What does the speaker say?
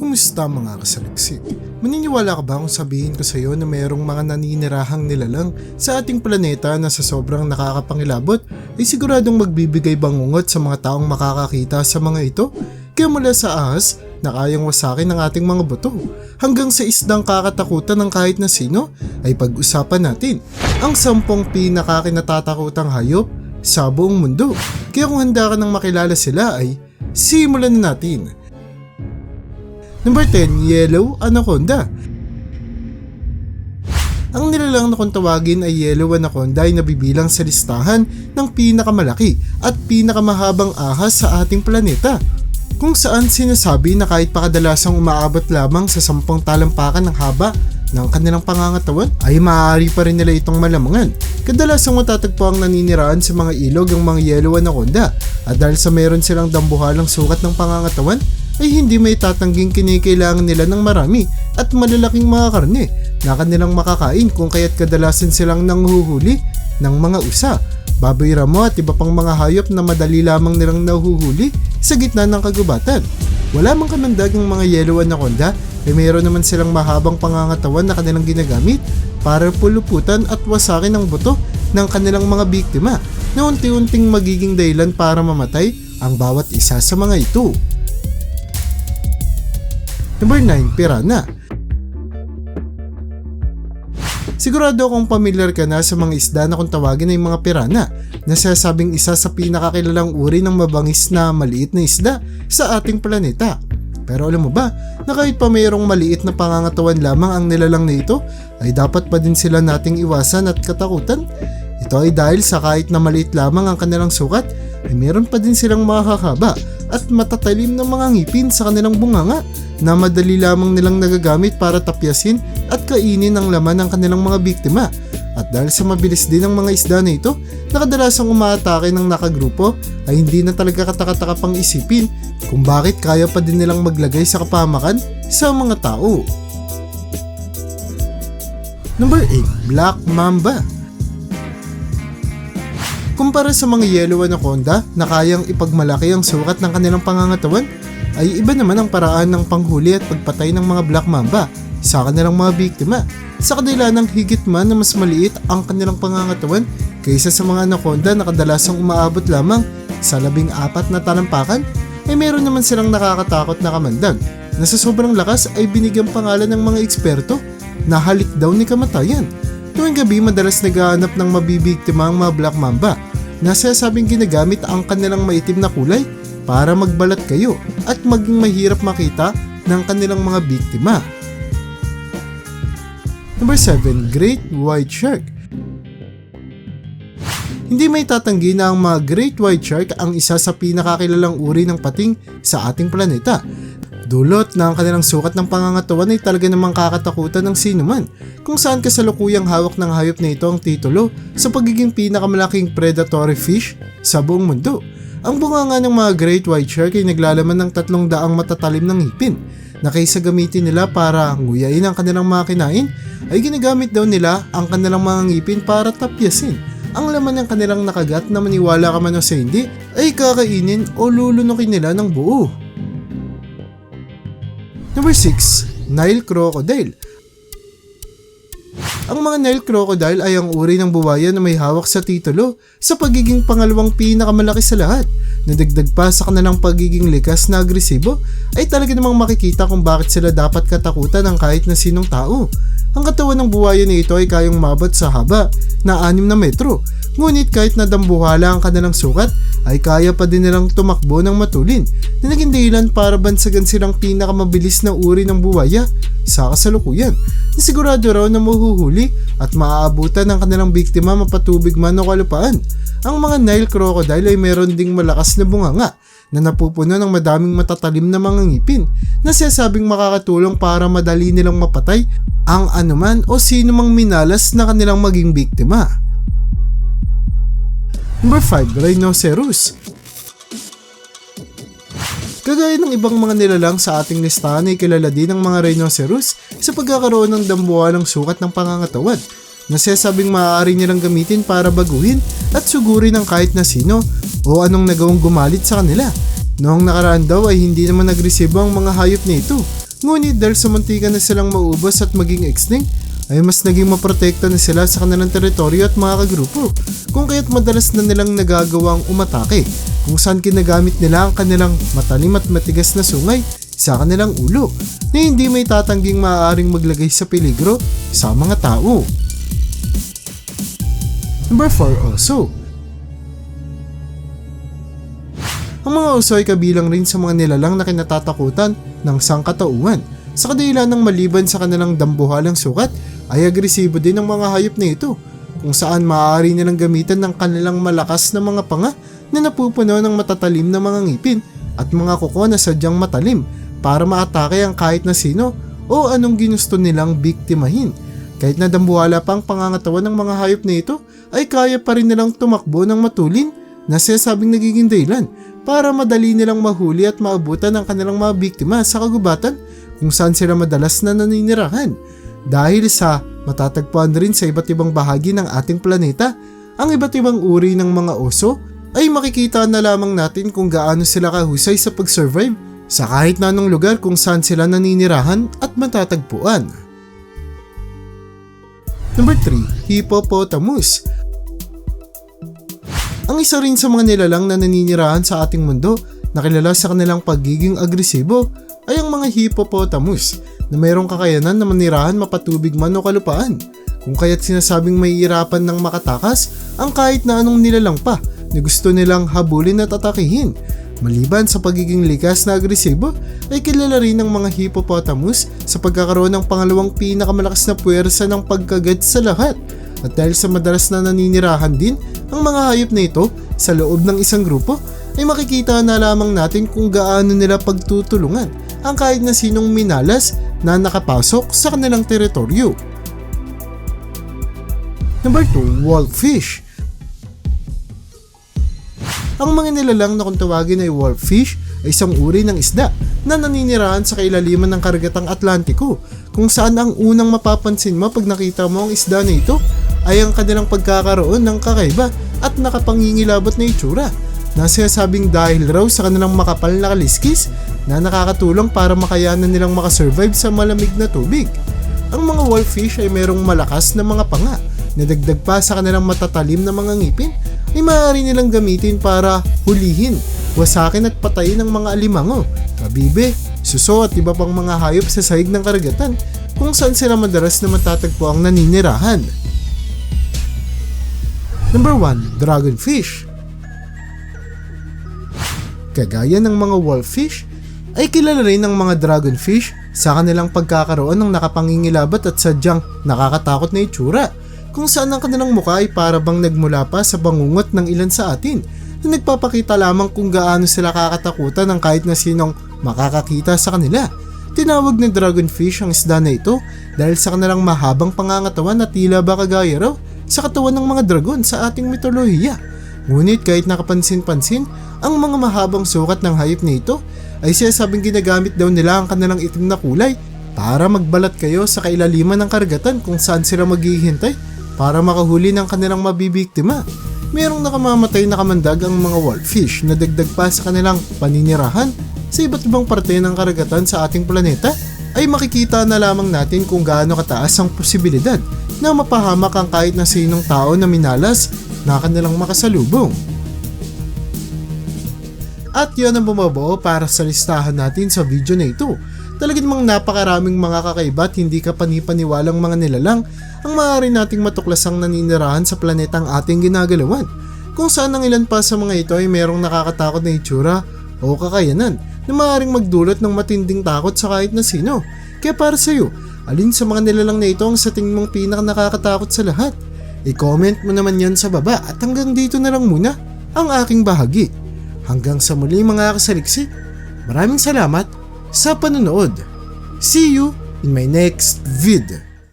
Kumusta mga kasaliksik? Maniniwala ka ba kung sabihin ko sa iyo na mayroong mga naninirahang nilalang sa ating planeta na sa sobrang nakakapangilabot ay siguradong magbibigay bangungot sa mga taong makakakita sa mga ito? Kaya mula sa ahas na kayang wasakin ng ating mga buto hanggang sa isdang kakatakutan ng kahit na sino ay pag-usapan natin ang sampung pinakakinatatakutang hayop sa buong mundo. Kaya kung handa ka nang makilala sila ay simulan na natin. Number 10, Yellow Anaconda. Ang nilalang na kung tawagin ay Yellow Anaconda ay nabibilang sa listahan ng pinakamalaki at pinakamahabang ahas sa ating planeta. Kung saan sinasabi na kahit pakadalasang umaabot lamang sa sampung talampakan ng haba ng kanilang pangangatawan ay maaari pa rin nila itong malamangan. Kadalasang matatagpo ang naniniraan sa mga ilog ang mga yellow anaconda at dahil sa meron silang dambuhalang sukat ng pangangatawan ay hindi may tatangging kinikailangan nila ng marami at malalaking mga karne na kanilang makakain kung kaya't kadalasan silang nanghuhuli ng mga usa, baboy ramo at iba pang mga hayop na madali lamang nilang nahuhuli sa gitna ng kagubatan. Wala mang kamandagang mga yellow anaconda ay mayroon naman silang mahabang pangangatawan na kanilang ginagamit para puluputan at wasakin ang buto ng kanilang mga biktima na unti-unting magiging dahilan para mamatay ang bawat isa sa mga ito. Number 9, Piranha. Sigurado akong familiar ka na sa mga isda na kung tawagin ay mga piranha na sinasabing isa sa pinakakilalang uri ng mabangis na maliit na isda sa ating planeta. Pero alam mo ba na kahit pa mayroong maliit na pangangatawan lamang ang nilalang na ito ay dapat pa din sila nating iwasan at katakutan? Ito ay dahil sa kahit na maliit lamang ang kanilang sukat ay meron pa din silang makakaba at matatalim na mga ngipin sa kanilang bunganga na madali lamang nilang nagagamit para tapyasin at kainin ang laman ng kanilang mga biktima. At dahil sa mabilis din ang mga isda na ito, na kadalasang umaatake ng nakagrupo ay hindi na talaga katakataka pang isipin kung bakit kaya pa din nilang maglagay sa kapamakan sa mga tao. Number 8, Black Mamba. Kumpara sa mga yellow anaconda na kayang ipagmalaki ang sukat ng kanilang pangangatawan, ay iba naman ang paraan ng panghuli at pagpatay ng mga black mamba sa kanilang mga biktima. Sa kanila ng higit man na mas maliit ang kanilang pangangatawan kaysa sa mga anaconda na kadalasang umaabot lamang sa labing apat na talampakan, ay meron naman silang nakakatakot na kamandag na sa sobrang lakas ay binigyan pangalan ng mga eksperto na halik daw ni kamatayan. Tuwing gabi madalas naghahanap ng mabibiktima ang mga black mamba na sinasabing ginagamit ang kanilang maitim na kulay para magbalat kayo at maging mahirap makita ng kanilang mga biktima. Number 7, Great White Shark. Hindi may tatanggi na ang mga Great White Shark ang isa sa pinakakilalang uri ng pating sa ating planeta. Dulot na ang kanilang sukat ng pangangatawan ay talaga namang kakatakutan ng sinuman kung saan kasalukuyang hawak ng hayop na ito ang titulo sa pagiging pinakamalaking predatory fish sa buong mundo. Ang bunganga ng mga great white shark ay naglalaman ng tatlong daang matatalim ng ngipin na kaysa gamitin nila para nguyain ang kanilang mga kinain ay ginagamit daw nila ang kanilang mga ngipin para tapyasin ang laman ng kanilang nakagat na maniwala ka man o sa hindi ay kakainin o lulunukin nila ng buo. Number 6, Nile Crocodile. Ang mga Nile Crocodile ay ang uri ng buwaya na may hawak sa titulo sa pagiging pangalawang pinakamalaki sa lahat. Nadagdag pa sa kanilang pagiging likas na agresibo ay talaga namang makikita kung bakit sila dapat katakutan ng kahit na sinong tao. Ang katawan ng buwaya na ito ay kayang mabot sa haba na 6 na metro. Ngunit kahit na dambuhala ang kanilang sukat, ay kaya pa din nilang tumakbo ng matulin na naging dahilan para bansagan silang pinakamabilis na uri ng buwaya sa kasalukuyan. Na sigurado raw na mahuhuli at maaabutan ng kanilang biktima mapatubig man o kalupaan. Ang mga Nile crocodile ay meron ding malakas na bunganga na napupuno ng madaming matatalim na mga ngipin na sasabing makakatulong para madali nilang mapatay ang anuman o sino mang minalas na kanilang maging biktima. Number 5, Rhinoceros. Kagaya ng ibang mga nilalang sa ating listahan ay kilala din ng mga rhinoceros sa pagkakaroon ng dambuhalang sukat ng pangangatawan na sasabing maaari nilang gamitin para baguhin at sugurin ng kahit na sino o anong nagawang gumalit sa kanila. Noong nakaraan daw ay hindi naman nagresibo ang mga hayop na ito Ngunit dahil sa muntikan na silang maubos at maging extinct, ay mas naging maprotekta na sila sa kanilang teritoryo at mga kagrupo kung kaya't madalas na nilang nagagawang umatake kung saan kinagamit nila ang kanilang matalim at matigas na sungay sa kanilang ulo na hindi may tatangging maaaring maglagay sa peligro sa mga tao. Number 4 also. Ang mga uso kabilang rin sa mga nilalang na kinatatakutan ng sangkatauhan sa kadahilan ng maliban sa kanilang dambuhalang sukat ay agresibo din ang mga hayop na ito kung saan maaari nilang gamitan ng kanilang malakas na mga panga na napupuno ng matatalim na mga ngipin at mga kuko na sadyang matalim para maatake ang kahit na sino o anong ginusto nilang biktimahin. Kahit na dambuhala pa ang pangangatawan ng mga hayop na ito ay kaya pa rin nilang tumakbo ng matulin na sinasabing nagiging dahilan para madali nilang mahuli at maabutan ang kanilang mga biktima sa kagubatan kung saan sila madalas na naninirahan. Dahil sa matatagpuan rin sa iba't ibang bahagi ng ating planeta, ang iba't ibang uri ng mga oso ay makikita na lamang natin kung gaano sila kahusay sa pag-survive sa kahit na anong lugar kung saan sila naninirahan at matatagpuan. Number 3, Hippopotamus. Ang isa rin sa mga nilalang na naninirahan sa ating mundo na kilala sa kanilang pagiging agresibo ay ang mga hippopotamus na mayroong kakayanan na manirahan mapatubig man o kalupaan kung kaya't sinasabing may irapan ng makatakas ang kahit na anong nilalang pa na gusto nilang habulin at atakihin. Maliban sa pagiging likas na agresibo, ay kilala rin ng mga hippopotamus sa pagkakaroon ng pangalawang pinakamalakas na puwersa ng pagkagat sa lahat. At dahil sa madalas na naninirahan din ang mga hayop na ito sa loob ng isang grupo, ay makikita na lamang natin kung gaano nila pagtutulungan ang kahit na sinong minalas na nakapasok sa kanilang teritoryo. Number 2, Wolffish. Ang mga nilalang na kung tawagin ay wolffish ay isang uri ng isda na naninirahan sa kailaliman ng karagatang Atlantiko kung saan ang unang mapapansin mo pag nakita mo ang isda na ito ay ang kanilang pagkakaroon ng kakaiba at nakapangingilabot na itsura na sinasabing dahil raw sa kanilang makapal na kaliskis na nakakatulong para makayanan nilang makasurvive sa malamig na tubig. Ang mga wolffish ay mayroong malakas na mga panga na dagdag pa sa kanilang matatalim na mga ngipin ay maaari nilang gamitin para hulihin, wasakin at patayin ng mga alimango, kabibe, suso at iba pang mga hayop sa sahig ng karagatan kung saan sila madalas na matatagpo ang naninirahan. Number 1, Dragonfish Kagaya ng mga wolffish, ay kilala rin ng mga dragonfish sa kanilang pagkakaroon ng nakapangingilabat at sadyang nakakatakot na itsura kung saan ang kanilang mukha ay para bang nagmula pa sa bangungot ng ilan sa atin na nagpapakita lamang kung gaano sila kakatakutan ng kahit na sinong makakakita sa kanila. Tinawag ni dragonfish ang isda na ito dahil sa kanilang mahabang pangangatawan na tila ba kagaya raw sa katawan ng mga dragon sa ating mitolohiya. Ngunit kahit nakapansin-pansin, ang mga mahabang sukat ng hayop na ito ay sinasabing ginagamit daw nila ang kanilang itim na kulay para magbalat kayo sa kailaliman ng karagatan kung saan sila maghihintay para makahuli ng kanilang mabibiktima. Merong nakamamatay na kamandag ang mga wolffish na dagdag pa sa kanilang paninirahan sa iba't ibang parte ng karagatan sa ating planeta ay makikita na lamang natin kung gaano kataas ang posibilidad na mapahamak ang kahit na sinong tao na minalas na kanilang makasalubong. At yun ang bumabuo para sa listahan natin sa video na ito. Talagang namang napakaraming mga kakaiba at hindi ka panipaniwalang mga nilalang ang maaari nating matuklasang naninirahan sa planetang ating ginagalawan. Kung saan ang ilan pa sa mga ito ay merong nakakatakot na itsura o kakayanan na maaaring magdulot ng matinding takot sa kahit na sino. Kaya para sa iyo, alin sa mga nilalang na ito ang sa tingin mong pinak nakakatakot sa lahat? I-comment mo naman yan sa baba at hanggang dito na lang muna ang aking bahagi. Hanggang sa muli mga kasaliksik, maraming salamat sa panonood. See you in my next vid.